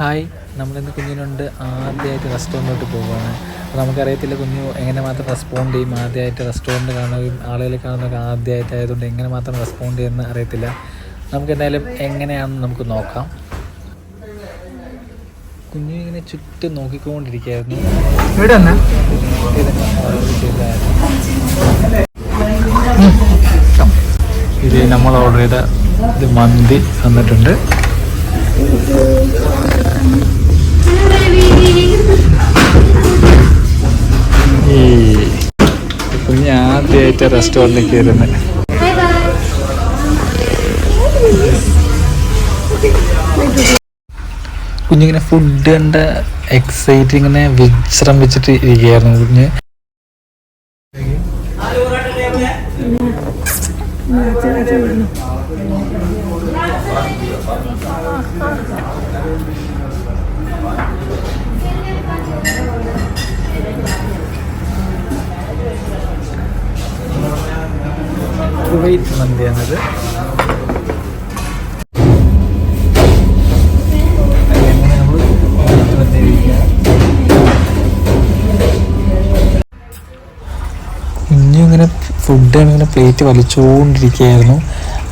Hi നമ്മളിന്ന് കുഞ്ഞിനുണ്ട് ആദ്യമായിട്ട് റെസ്റ്റോറന്റിലോട്ട് പോവുകയാണ്. അപ്പോൾ നമുക്കറിയത്തില്ല കുഞ്ഞു എങ്ങനെ മാത്രം റെസ്പോണ്ട് ചെയ്യും ആദ്യമായിട്ട് റെസ്റ്റോറന്റ് കാണുകയും ആളുകളെ കാണുന്നതൊക്കെ ആദ്യമായിട്ടായതുകൊണ്ട് എങ്ങനെ മാത്രം റെസ്പോണ്ട് ചെയ്യുമെന്ന് അറിയത്തില്ല. നമുക്ക് എന്തായാലും എങ്ങനെയാണെന്ന് നമുക്ക് നോക്കാം. കുഞ്ഞു ഇങ്ങനെ ചുറ്റും നോക്കിക്കൊണ്ടിരിക്കുകയായിരുന്നു. ഇത് നമ്മൾ ഓർഡർ ചെയ്ത ഇത് മന്തി വന്നിട്ടുണ്ട് ആദ്യമായിട്ട് റെസ്റ്റോറന്റിൽ കയറുന്നത് കുഞ്ഞിങ്ങനെ ഫുഡ് കണ്ട എക്സൈറ്റ് ഇങ്ങനെ വിശ്രമിച്ചിട്ട് ഇരിക്കുകയായിരുന്നു കുഞ്ഞ്. കുവൈറ്റ് മന്തിയാണിത് കുഞ്ഞു ഇങ്ങനെ ഫുഡ് ഇങ്ങനെ പ്ലേറ്റ് വലിച്ചുകൊണ്ടിരിക്കുകയായിരുന്നു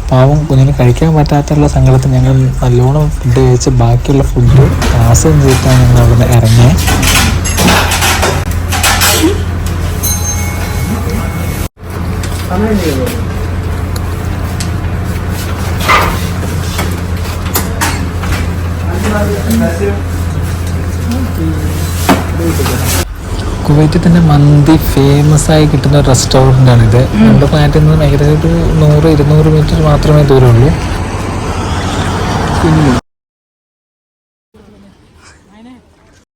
പാവം കുഞ്ഞിന് കഴിക്കാൻ പറ്റാത്തുള്ള സങ്കടത്തിൽ ഞങ്ങൾ നല്ലോണം ഫുഡ് കഴിച്ച് ബാക്കിയുള്ള ഫുഡ് പാസം ചെയ്തിട്ടാണ് ഞങ്ങൾ അവിടെ നിന്ന് ഇറങ്ങിയത് കുവൈറ്റിൽ തന്നെ മന്തി ഫേമസ് ആയി കിട്ടുന്ന ഒരു റെസ്റ്റോറന്റ് ആണിത് നമ്മുടെ ഫ്ലാറ്റിൽ നിന്ന് ഏകദേശം ഒരു നൂറ് ഇരുന്നൂറ് മീറ്റർ മാത്രമേ ദൂരമുള്ളൂ.